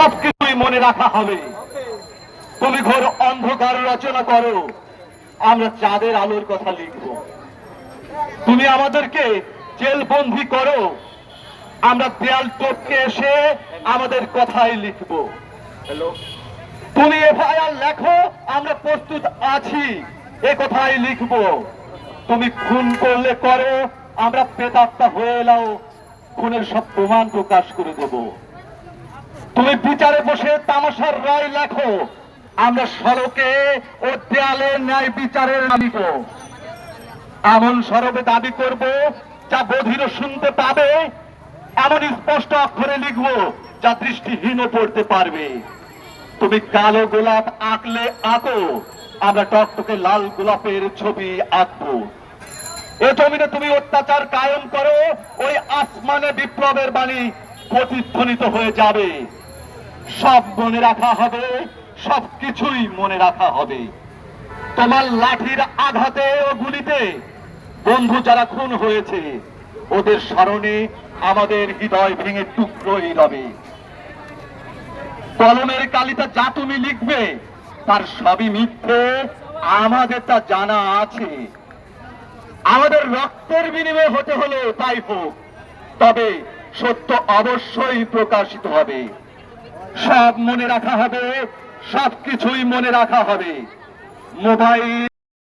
সবকিছুই মনে রাখা হবে। তুমি ঘোর অন্ধকার রচনা করো। আমরা চাঁদের আলোর কথা লিখব। তুমি আমাদেরকে জেলবন্দি করো। আমরা দেয়াল টপকে এসে আমাদের কথাই লিখব। তুমি এফআইআর লেখো আমরা প্রস্তুত আছি। এ কথাই লিখব। তুমি খুন করলে করো আমরা প্রেতাত্মা হয়ে এলাও। খুনের সব প্রমাণ প্রকাশ করে দেব। তুমি বিচারে বসে তামাশার রায় লেখো। আমরা সড়কে ও দেয়ালে ন্যায় বিচারের নামিব এমন সরবে দাবি করব, যা বধির শুনতে পাবে, এমন স্পষ্ট অক্ষরে লিখব, যা দৃষ্টিহীন পড়তে পারবে। তুমি কালো গোলাপ আঁকলে আঁকো, আমরা টকটকে লাল গোলাপের ছবি আঁকবো। এ জমিনে তুমি অত্যাচার কায়েম করো, ওই আসমানে বিপ্লবের বাণী প্রতিধ্বনিত হয়ে যাবে। সব মনে রাখা হবে সব কিছুই মনে রাখা হবে। তোমার লাঠির আঘাতে ও গুলিতে বন্ধু যারা খুন হয়েছে, ওদের স্মরণে আমাদের হৃদয় ভেঙে টুকরোই রবে। কলমের কালিতে যা তুমি লিখবে, তার সবই মিথ্যে আমাদের তা জানা আছে। আমাদের রক্তের বিনিময়ে হতে হলে তাই হোক, তবে সত্য অবশ্যই প্রকাশিত হবে। সব মনে রাখা হবে সবকিছুই মনে রাখা হবে। মোবাইল